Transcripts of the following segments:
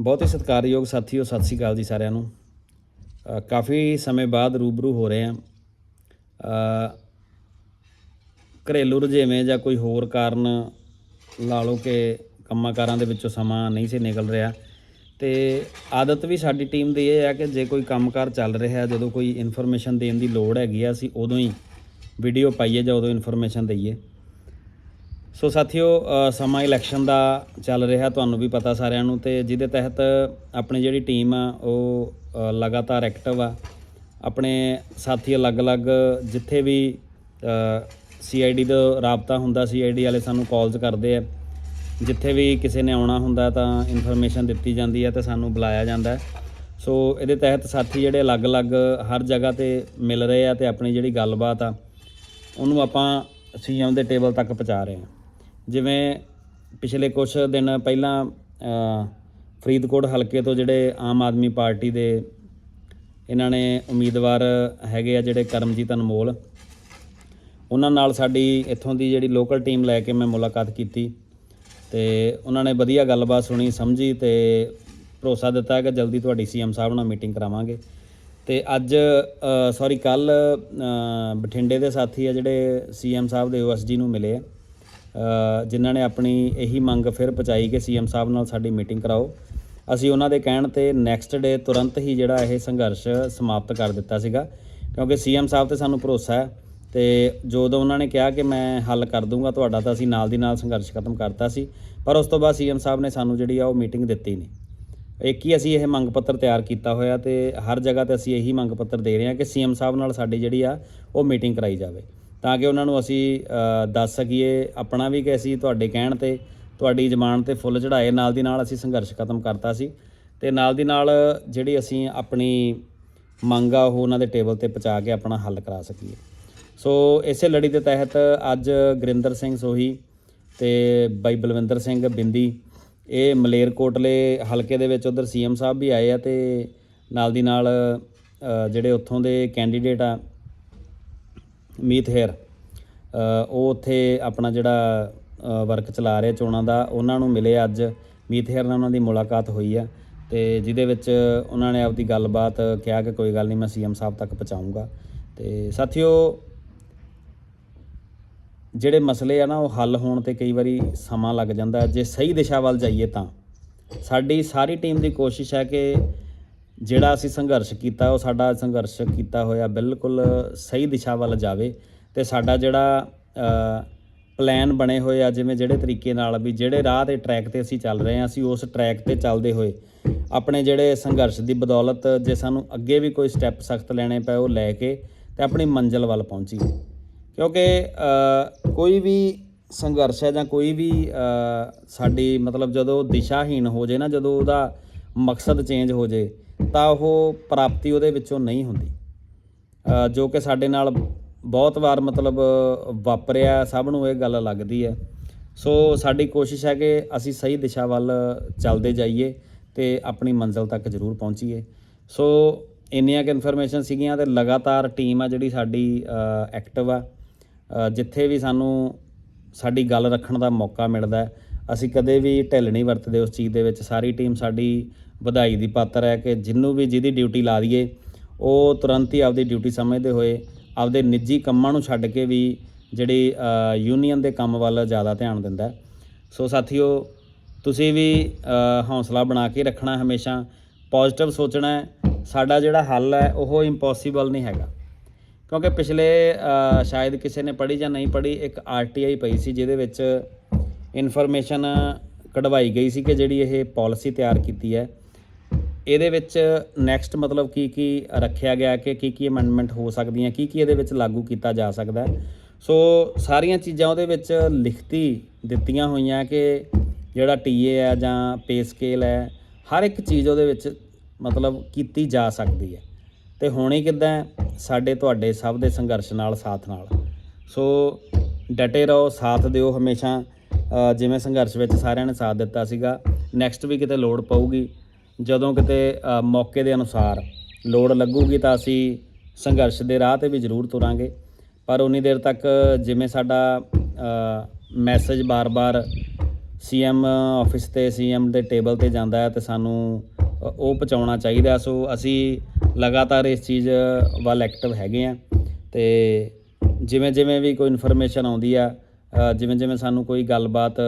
ਬਹੁਤ ਹੀ ਸਤਿਕਾਰਯੋਗ ਸਾਥੀਓ, ਸਤਿ ਸ੍ਰੀ ਅਕਾਲ ਜੀ ਸਾਰਿਆਂ ਨੂੰ। ਕਾਫੀ ਸਮੇਂ ਬਾਅਦ ਰੂਬਰੂ ਹੋ ਰਹੇ ਹਾਂ। ਘਰੇਲੂ ਰੁਝੇਵੇਂ ਜਾਂ ਕੋਈ ਹੋਰ ਕਾਰਨ ਲਾ ਲਓ ਕਿ ਕੰਮਾਂ ਕਾਰਾਂ ਦੇ ਵਿੱਚੋਂ ਸਮਾਂ ਨਹੀਂ ਸੀ ਨਿਕਲ ਰਿਹਾ। ਤੇ ਆਦਤ ਵੀ ਸਾਡੀ ਟੀਮ ਦੀ ਇਹ ਹੈ ਕਿ ਜੇ ਕੋਈ ਕੰਮਕਾਰ ਚੱਲ ਰਿਹਾ, ਜਦੋਂ ਕੋਈ ਇਨਫੋਰਮੇਸ਼ਨ ਦੇਣ ਦੀ ਲੋੜ ਹੈਗੀ ਆ, ਅਸੀਂ ਉਦੋਂ ਹੀ ਵੀਡੀਓ ਪਾਈਏ ਜਾਂ ਉਦੋਂ ਇਨਫੋਰਮੇਸ਼ਨ ਦਈਏ। ਸੋ ਸਾਥੀਓ ਅ, ਸਮਾਂ ਇਲੈਕਸ਼ਨ ਦਾ ਚੱਲ ਰਿਹਾ ਤੁਹਾਨੂੰ ਵੀ ਪਤਾ ਸਾਰਿਆਂ ਨੂੰ ਤੇ ਜਿਹਦੇ ਤਹਿਤ ਆਪਣੀ ਜਿਹੜੀ ਟੀਮ ਆ ਉਹ ਲਗਾਤਾਰ ਐਕਟਿਵ ਆ। ਆਪਣੇ ਸਾਥੀ ਅਲੱਗ-ਅਲੱਗ ਜਿੱਥੇ ਵੀ ਸੀਆਈਡੀ ਦਾ ਰਾਬਤਾ ਹੁੰਦਾ ਸੀਆਈਡੀ ਵਾਲੇ ਸਾਨੂੰ ਕਾਲਸ ਕਰਦੇ ਆ। ਜਿੱਥੇ ਵੀ ਕਿਸੇ ਨੇ ਆਉਣਾ ਹੁੰਦਾ ਤਾਂ ਇਨਫੋਰਮੇਸ਼ਨ ਦਿੱਤੀ ਜਾਂਦੀ ਹੈ ਤੇ ਸਾਨੂੰ ਬੁਲਾਇਆ ਜਾਂਦਾ। ਸੋ ਇਹਦੇ ਤਹਿਤ ਸਾਥੀ ਜਿਹੜੇ ਅਲੱਗ-ਅਲੱਗ ਹਰ ਜਗ੍ਹਾ ਤੇ ਮਿਲ ਰਹੇ ਆ ਤੇ ਆਪਣੀ ਜਿਹੜੀ ਗੱਲਬਾਤ ਆ ਉਹਨੂੰ ਆਪਾਂ ਸੀਐਮ ਦੇ ਟੇਬਲ ਤੱਕ ਪਹੁੰਚਾ ਰਹੇ ਹਾਂ ਜਿਵੇਂ ਪਿਛਲੇ ਕੁਝ ਦਿਨ ਪਹਿਲਾਂ ਫਰੀਦਕੋਟ ਹਲਕੇ ਤੋਂ ਜਿਹੜੇ ਆਮ ਆਦਮੀ ਪਾਰਟੀ ਦੇ ਇਹਨਾਂ ਨੇ ਉਮੀਦਵਾਰ ਹੈਗੇ ਆ ਜਿਹੜੇ ਕਰਮਜੀਤ ਅਨਮੋਲ, ਉਹਨਾਂ ਨਾਲ ਸਾਡੀ ਇੱਥੋਂ ਦੀ ਜਿਹੜੀ ਲੋਕਲ ਟੀਮ ਲੈ ਕੇ ਮੈਂ ਮੁਲਾਕਾਤ ਕੀਤੀ ਤੇ ਉਹਨਾਂ ਨੇ ਵਧੀਆ ਗੱਲਬਾਤ ਸੁਣੀ, ਸਮਝੀ ਤੇ ਭਰੋਸਾ ਦਿੱਤਾ ਕਿ ਜਲਦੀ ਤੁਹਾਡੀ ਸੀਐਮ ਸਾਹਿਬ ਨਾਲ ਮੀਟਿੰਗ ਕਰਾਵਾਂਗੇ। ਤੇ ਅੱਜ ਸੌਰੀ ਕੱਲ ਬਠਿੰਡੇ ਦੇ ਸਾਥੀ ਆ ਜਿਹੜੇ ਸੀਐਮ ਸਾਹਿਬ ਦੇ ਓਐਸਡੀ ਨੂੰ ਮਿਲੇ ਆ। ਜਿਨ੍ਹਾਂ ਨੇ ਆਪਣੀ ਇਹੀ ਮੰਗ ਫਿਰ ਪਹੁੰਚਾਈ ਕਿ ਸੀਐਮ ਸਾਹਿਬ ਨਾਲ ਸਾਡੀ ਮੀਟਿੰਗ ਕਰਾਓ। ਅਸੀਂ ਉਹਨਾਂ ਦੇ ਕਹਿਣ ਤੇ ਨੈਕਸਟ ਡੇ ਤੁਰੰਤ ਹੀ ਜਿਹੜਾ ਇਹ ਸੰਘਰਸ਼ ਸਮਾਪਤ ਕਰ ਦਿੱਤਾ ਸੀਗਾ, ਕਿਉਂਕਿ ਸੀਐਮ ਸਾਹਿਬ ਤੇ ਸਾਨੂੰ ਭਰੋਸਾ ਹੈ ਤੇ ਜਦੋਂ ਉਹਨਾਂ ਨੇ ਕਿਹਾ ਕਿ ਮੈਂ ਹੱਲ ਕਰ ਦੂੰਗਾ ਤੁਹਾਡਾ ਤਾਂ ਅਸੀਂ ਨਾਲ ਦੀ ਨਾਲ ਸੰਘਰਸ਼ ਖਤਮ ਕਰਤਾ ਸੀ, ਪਰ ਉਸ ਤੋਂ ਬਾਅਦ ਸੀਐਮ ਸਾਹਿਬ ਨੇ ਸਾਨੂੰ ਜਿਹੜੀ ਆ ਉਹ ਮੀਟਿੰਗ ਦਿੱਤੀ ਨਹੀਂ। ਇੱਕ ਹੀ ਅਸੀਂ ਇਹ ਮੰਗ ਪੱਤਰ ਤਿਆਰ ਕੀਤਾ ਹੋਇਆ ਤੇ ਹਰ ਜਗ੍ਹਾ ਤੇ ਅਸੀਂ ਇਹੀ ਮੰਗ ਪੱਤਰ ਦੇ ਰਹੇ ਹਾਂ ਕਿ ਸੀਐਮ ਸਾਹਿਬ ਨਾਲ ਸਾਡੀ ਜਿਹੜੀ ਆ ਉਹ ਮੀਟਿੰਗ ਕਰਾਈ ਜਾਵੇ। ਤਾਂ ਕਿ ਉਹਨਾਂ ਨੂੰ ਅਸੀਂ ਦੱਸ ਸਕੀਏ, ਆਪਣਾ ਵੀ ਕਿ ਅਸੀਂ ਤੁਹਾਡੇ ਕਹਿਣ ਤੇ, ਤੁਹਾਡੀ ਜ਼ਮਾਨ ਤੇ ਫੁੱਲ ਚੜਾਏ ਨਾਲ ਦੀ ਨਾਲ ਅਸੀਂ ਸੰਘਰਸ਼ ਖਤਮ ਕਰਤਾ ਸੀ। ਤੇ ਨਾਲ ਦੀ ਨਾਲ ਜਿਹੜੀ ਅਸੀਂ ਆਪਣੀ ਮੰਗ ਆ, ਉਹ ਉਹਨਾਂ ਦੇ ਟੇਬਲ ਤੇ ਪਹੁੰਚਾ ਕੇ ਆਪਣਾ ਹੱਲ ਕਰਾ ਸਕੀਏ। ਸੋ ਇਸੇ ਲੜੀ ਦੇ ਤਹਿਤ ਅੱਜ ਗੁਰਿੰਦਰ ਸਿੰਘ ਸੋਹੀ ਤੇ ਬਾਈ ਬਲਵਿੰਦਰ ਸਿੰਘ ਬਿੰਦੀ, ਇਹ ਮਲੇਰਕੋਟਲੇ ਹਲਕੇ ਦੇ ਵਿੱਚ ਉਧਰ ਸੀਐਮ ਸਾਹਿਬ ਵੀ ਆਏ ਆ ਤੇ ਨਾਲ ਦੀ ਨਾਲ ਜਿਹੜੇ ਉੱਥੋਂ ਦੇ ਕੈਂਡੀਡੇਟ ਆ ਮੀਤ ਹੇਰ ਉਹ ਉੱਥੇ ਆਪਣਾ ਜਿਹੜਾ ਵਰਕ ਚਲਾ ਰਹੇ ਚੋਣਾਂ ਦਾ, ਉਹਨਾਂ ਨੂੰ ਮਿਲੇ ਅੱਜ। ਮੀਤ ਹੇਰ ਨਾਲ ਉਹਨਾਂ ਦੀ ਮੁਲਾਕਾਤ ਹੋਈ ਆ ਤੇ ਜਿਹਦੇ ਵਿੱਚ ਉਹਨਾਂ ਨੇ ਆਪਦੀ ਗੱਲਬਾਤ ਕਿਹਾ ਕਿ ਕੋਈ ਗੱਲ ਨਹੀਂ, ਮੈਂ ਸੀਐਮ ਸਾਹਿਬ ਤੱਕ ਪਹੁੰਚਾਊਂਗਾ। ਤੇ ਸਾਥੀਓ, ਜਿਹੜੇ ਮਸਲੇ ਆ ਨਾ, ਉਹ ਹੱਲ ਹੋਣ ਤੇ ਕਈ ਵਾਰੀ ਸਮਾਂ ਲੱਗ ਜਾਂਦਾ। ਜੇ ਸਹੀ ਦਿਸ਼ਾ ਵੱਲ ਜਾਈਏ ਤਾਂ, ਸਾਡੀ ਸਾਰੀ ਟੀਮ ਦੀ ਕੋਸ਼ਿਸ਼ ਹੈ ਕਿ ਜਿਹੜਾ ਅਸੀਂ ਸੰਘਰਸ਼ ਕੀਤਾ, ਉਹ ਸਾਡਾ ਸੰਘਰਸ਼ ਕੀਤਾ ਹੋਇਆ ਬਿਲਕੁਲ ਸਹੀ ਦਿਸ਼ਾ ਵੱਲ ਜਾਵੇ ਤੇ ਸਾਡਾ ਜਿਹੜਾ ਪਲਾਨ ਬਣੇ ਹੋਏ ਆ, ਜਿਵੇਂ ਜਿਹੜੇ ਤਰੀਕੇ ਨਾਲ ਵੀ ਜਿਹੜੇ ਰਾਹ ਤੇ ਟਰੈਕ ਤੇ ਅਸੀਂ ਚੱਲ ਰਹੇ ਹਾਂ, ਅਸੀਂ ਉਸ ਟਰੈਕ ਤੇ ਚੱਲਦੇ ਹੋਏ ਆਪਣੇ ਜਿਹੜੇ ਸੰਘਰਸ਼ ਦੀ ਬਦੌਲਤ ਜੇ ਸਾਨੂੰ ਅੱਗੇ ਵੀ ਕੋਈ ਸਟੈਪ ਸਖਤ ਲੈਣੇ ਪਏ, ਉਹ ਲੈ ਕੇ ਤੇ ਆਪਣੀ ਮੰਜ਼ਿਲ ਵੱਲ ਪਹੁੰਚੀਏ ਕਿਉਂਕਿ ਕੋਈ ਵੀ ਸੰਘਰਸ਼ ਹੈ ਜਾਂ ਕੋਈ ਵੀ ਸਾਡੀ ਮਤਲਬ ਜਦੋਂ ਦਿਸ਼ਾਹੀਣ ਹੋ ਜੇ ਨਾ, ਜਦੋਂ ਉਹਦਾ ਮਕਸਦ ਚੇਂਜ ਹੋ ਜੇ ਤਾਂ ਉਹ ਪ੍ਰਾਪਤੀ ਉਹਦੇ ਵਿੱਚੋਂ ਨਹੀਂ ਹੁੰਦੀ। ਜੋ ਕਿ ਸਾਡੇ ਨਾਲ ਬਹੁਤ ਵਾਰ ਮਤਲਬ ਵਾਪਰਿਆ, ਸਭ ਨੂੰ ਇਹ ਗੱਲ ਲੱਗਦੀ ਹੈ। ਸੋ ਸਾਡੀ ਕੋਸ਼ਿਸ਼ ਹੈ ਕਿ ਅਸੀਂ ਸਹੀ ਦਿਸ਼ਾ ਵੱਲ ਚੱਲਦੇ ਜਾਈਏ ਤੇ ਆਪਣੀ ਮੰਜ਼ਿਲ ਤੱਕ ਜ਼ਰੂਰ ਪਹੁੰਚੀਏ। ਸੋ ਇੰਨੀਆਂ ਕਿ ਇਨਫੋਰਮੇਸ਼ਨ ਸੀਗੀਆਂ ਤੇ ਲਗਾਤਾਰ ਟੀਮ ਆ ਜਿਹੜੀ ਸਾਡੀ ਐਕਟਿਵ ਆ। ਜਿੱਥੇ ਵੀ ਸਾਨੂੰ ਸਾਡੀ ਗੱਲ ਰੱਖਣ ਦਾ ਮੌਕਾ ਮਿਲਦਾ ਅਸੀਂ ਕਦੇ ਵੀ ਢਿੱਲ ਨਹੀਂ ਵਰਤਦੇ ਉਸ ਚੀਜ਼ ਦੇ ਵਿੱਚ। ਸਾਰੀ ਟੀਮ ਸਾਡੀ ਵਧਾਈ ਦੀ ਪਾਤਰ ਹੈ ਕਿ ਜਿੰਨੂੰ ਵੀ ਜਿਹਦੀ ਡਿਊਟੀ ਲਾ ਦਈਏ ਉਹ ਤੁਰੰਤ ਹੀ ਆਪਦੀ ਡਿਊਟੀ ਸਮਝਦੇ ਹੋਏ ਆਪਦੇ ਨਿੱਜੀ ਕੰਮਾਂ ਨੂੰ ਛੱਡ ਕੇ ਵੀ ਜਿਹੜੀ ਯੂਨੀਅਨ ਦੇ ਕੰਮ ਵੱਲ ਜ਼ਿਆਦਾ ਧਿਆਨ ਦਿੰਦਾ ਸੋ ਸਾਥੀਓ ਤੁਸੀਂ ਵੀ ਅ, ਹੌਸਲਾ ਬਣਾ ਕੇ ਰੱਖਣਾ ਹਮੇਸ਼ਾ। ਪੋਜ਼ਿਟਿਵ ਸੋਚਣਾ ਸਾਡਾ ਜਿਹੜਾ ਹੱਲ ਹੈ ਉਹ ਇੰਪੋਸੀਬਲ ਨਹੀਂ ਹੈਗਾ। ਕਿਉਂਕਿ ਪਿਛਲੇ ਸ਼ਾਇਦ ਕਿਸੇ ਨੇ ਪੜ੍ਹੀ ਜਾਂ ਨਹੀਂ ਪੜ੍ਹੀ ਇੱਕ ਆਰਟੀਆਈ ਪਈ ਸੀ ਜਿਹਦੇ ਵਿੱਚ ਇਨਫੋਰਮੇਸ਼ਨ ਕਢਵਾਈ ਗਈ ਸੀ ਕਿ ਜਿਹੜੀ ਇਹ ਪਾਲਿਸੀ ਤਿਆਰ ਕੀਤੀ ਹੈ। ਇਹਦੇ ਵਿੱਚ ਨੈਕਸਟ ਮਤਲਬ ਕੀ ਕੀ ਰੱਖਿਆ ਗਿਆ ਕਿ ਕੀ ਕੀ ਅਮੈਂਡਮੈਂਟ ਹੋ ਸਕਦੀਆਂ, ਕੀ ਕੀ ਇਹਦੇ ਵਿੱਚ ਲਾਗੂ ਕੀਤਾ ਜਾ ਸਕਦਾ ਸੋ ਸਾਰੀਆਂ ਚੀਜ਼ਾਂ ਉਹਦੇ ਵਿੱਚ ਲਿਖਤੀ ਦਿੱਤੀਆਂ ਹੋਈਆਂ ਕਿ ਜਿਹੜਾ ਟੀਏ ਹੈ ਜਾਂ ਪੇ ਸਕੇਲ ਹੈ, ਹਰ ਇੱਕ ਚੀਜ਼ ਉਹਦੇ ਵਿੱਚ ਮਤਲਬ ਕੀਤੀ ਜਾ ਸਕਦੀ ਹੈ। ਤੇ ਹੋਣੀ ਕਿੱਦਾਂ ਸਾਡੇ ਤੁਹਾਡੇ ਸਭ ਦੇ ਸੰਘਰਸ਼ ਨਾਲ, ਸਾਥ ਨਾਲ। ਸੋ ਡਟੇ ਰਹੋ, ਸਾਥ ਦਿਓ ਹਮੇਸ਼ਾ। ਜਿਵੇਂ ਸੰਘਰਸ਼ ਵਿੱਚ ਸਾਰਿਆਂ ਨੇ ਸਾਥ ਦਿੱਤਾ ਸੀਗਾ ਨੈਕਸਟ ਵੀ ਕਿਤੇ ਲੋੜ ਪਊਗੀ ਜਦੋਂ ਕਿਤੇ ਮੌਕੇ ਦੇ ਅਨੁਸਾਰ ਲੋੜ ਲੱਗੂਗੀ ਤਾਂ ਅਸੀਂ ਸੰਘਰਸ਼ ਦੇ ਰਾਹ ਤੇ ਵੀ ਜ਼ਰੂਰ ਤੁਰਾਂਗੇ। ਪਰ ਉਨੀ ਦੇਰ ਤੱਕ ਜਿਵੇਂ ਸਾਡਾ ਮੈਸੇਜ ਬਾਰ-ਬਾਰ ਸੀਐਮ ਆਫਿਸ ਤੇ ਸੀਐਮ ਦੇ ਟੇਬਲ ਤੇ ਜਾਂਦਾ ਹੈ ਤੇ ਸਾਨੂੰ ਉਹ ਪਹੁੰਚਾਉਣਾ ਚਾਹੀਦਾ ਸੋ ਅਸੀਂ ਲਗਾਤਾਰ ਇਸ ਚੀਜ਼ ਵੱਲ ਐਕਟਿਵ ਹੈਗੇ ਆ ਤੇ ਜਿਵੇਂ ਜਿਵੇਂ ਵੀ ਕੋਈ ਇਨਫੋਰਮੇਸ਼ਨ ਆਉਂਦੀ ਆ ਜਿਵੇਂ ਜਿਵੇਂ ਸਾਨੂੰ ਕੋਈ ਗੱਲਬਾਤ,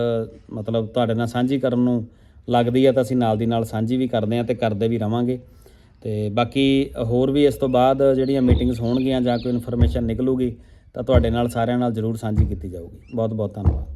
ਮਤਲਬ ਤੁਹਾਡੇ ਨਾਲ ਸਾਂਝੀ ਕਰਨ ਨੂੰ ਲੱਗਦੀ ਆ ਤਾਂ ਅਸੀਂ ਨਾਲ ਦੀ ਨਾਲ ਸਾਂਝੀ ਵੀ ਕਰਦੇ ਆ ਤੇ ਕਰਦੇ ਵੀ ਰਵਾਂਗੇ। ਤੇ ਬਾਕੀ ਹੋਰ ਵੀ ਇਸ ਤੋਂ ਬਾਅਦ ਜਿਹੜੀਆਂ ਮੀਟਿੰਗਸ ਹੋਣਗੀਆਂ ਜਾਂ ਕੋਈ ਇਨਫੋਰਮੇਸ਼ਨ ਨਿਕਲੂਗੀ ਤਾਂ ਤੁਹਾਡੇ ਨਾਲ ਸਾਰਿਆਂ ਨਾਲ ਜ਼ਰੂਰ ਸਾਂਝੀ ਕੀਤੀ ਜਾਊਗੀ। ਬਹੁਤ ਬਹੁਤ ਧੰਨਵਾਦ।